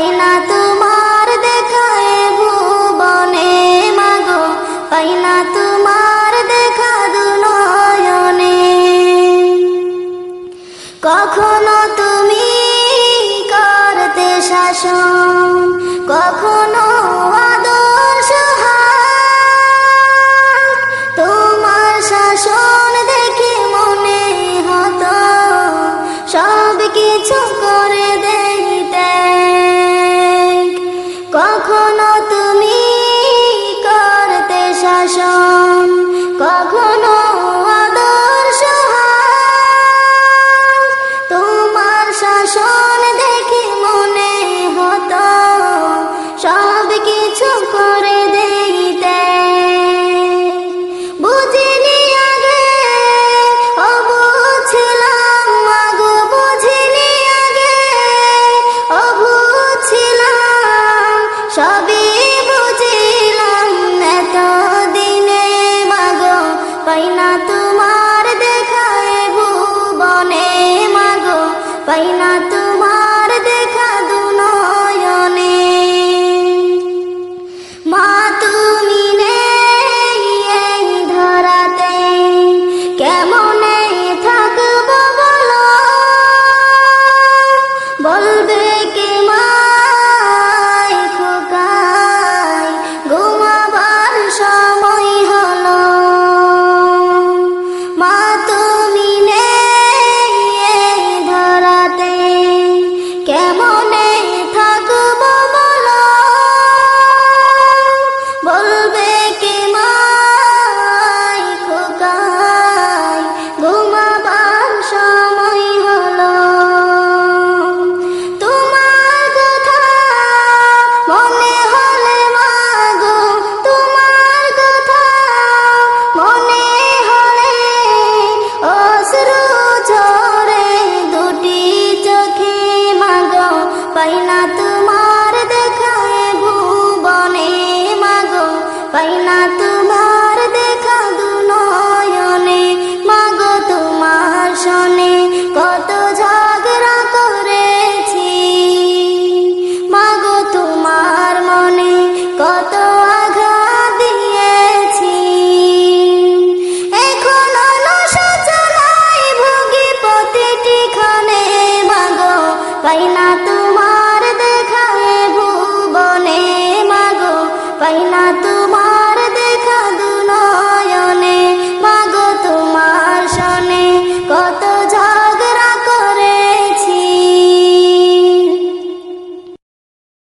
পাই তোমার দেখায় ভুবনে মাগো। পাই তোমার দেখা দুনয়নে। কখনো তুমি করতে শাসন তোমার দেখা দু মা তুমি ধরাতে। কেমনে বলো? বলবে কে মা?